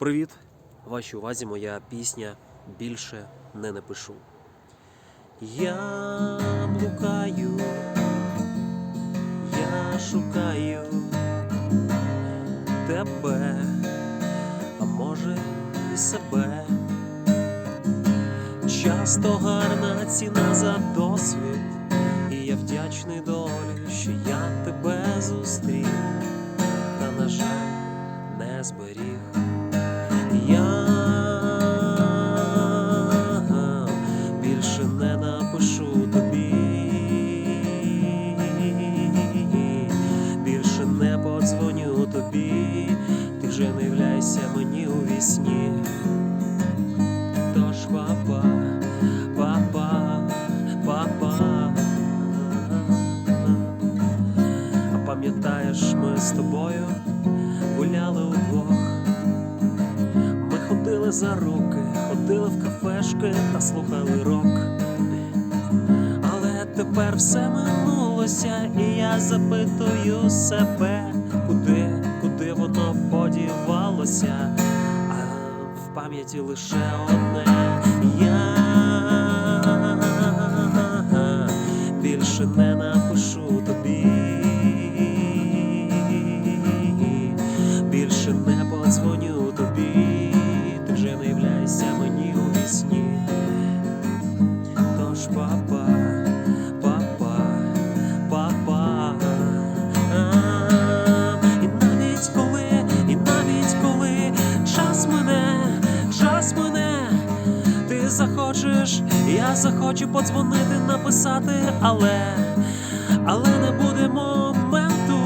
Привіт! Вашій увазі моя пісня більше не напишу. Я блукаю, я шукаю тебе, а може і себе. Часто гарна ціна за досвід, і я вдячний долі, що я тебе зустрів, та, на жаль, не зберіг. Не подзвоню тобі, ти вже не являйся мені у вісні. Тож папа, папа, папа. А пам'ятаєш, ми з тобою гуляли удвох. Ми ходили за руки, ходили в кафешки та слухали рок. Але тепер все минулося, і я запитую себе, куди, куди воно подівалося, а в пам'яті лише одне. Я більше не напишу тобі, більше не подзвоню тобі, ти вже не являйся мені у вісні. Тож папа, захочеш, я захочу подзвонити, написати, але, але не буде моменту,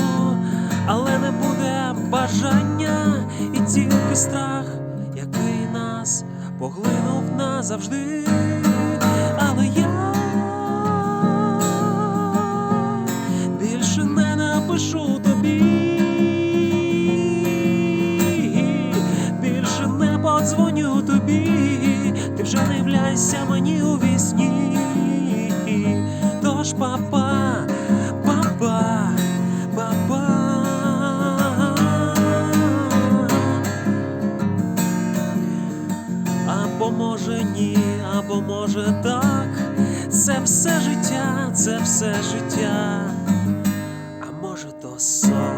але не буде бажання і тільки страх, який нас поглинув назавжди. Але я не мені у вісні. Тож папа, папа, папа. Або може ні, або може так. Це все життя, це все життя, а може то сон.